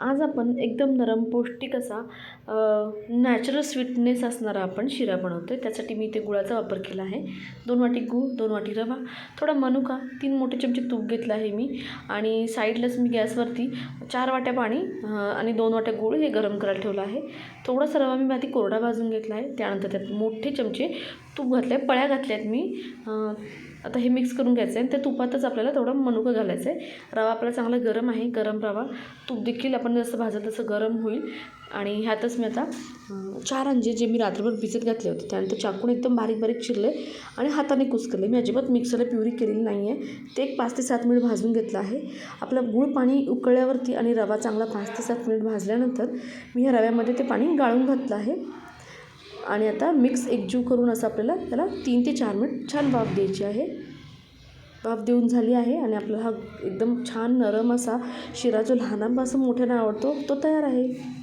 आज आपण एकदम नरम पौष्टिक असा नॅचरल स्वीटनेस असणारा आपण शिरा बनवतो आहे त्यासाठी मी इथे गुळाचा वापर केला आहे. दोन वाटी गूळ दोन वाटी रवा थोडा मनुका तीन मोठे चमचे तूप घेतलं आहे मी. आणि साईडलाच मी गॅसवरती चार वाट्या पाणी आणि दोन वाट्या गूळ हे गरम करायला ठेवलं आहे. थोडासा रवा मी आधी कोरडा भाजून घेतला आहे. त्यानंतर त्यात मोठे चमचे तूप घातलं आहे पळ्या घातल्या आहेत मी आता हे मिक्स करून घ्यायचं आहे आणि त्या तुपातच आपल्याला थोडं मनुकं घालायचं आहे रवा आपला चांगला गरम आहे गरम रवा. तूप देखील आपण जसं भाजत तसं गरम होईल. आणि ह्यातच मी आता चार अंजे जे मी रात्रभर भिजत घातले होते त्यानंतर चाकून एकदम बारीक बारीक चिरले आणि हाताने कुसकले मी अजिबात मिक्सरला प्युरी केलेली नाही आहे ते एक पाच ते सात मिनिट भाजून घेतलं आहे. आपलं गूळ पाणी उकळल्यावरती आणि रवा चांगला पाच ते सात मिनिट भाजल्यानंतर मी ह्या रव्यामध्ये ते पाणी गाळून घातलं आहे. आणि आता मिक्स एकजीव करून असं आपल्याला त्याला तीन ते चार मिनिट छान वाफ द्यायची आहे. वाफ देऊन झाली आहे आणि आपला हा एकदम छान नरम असा शिरा जो लहानांपासून मोठ्यांना आवडतो तो तयार आहे.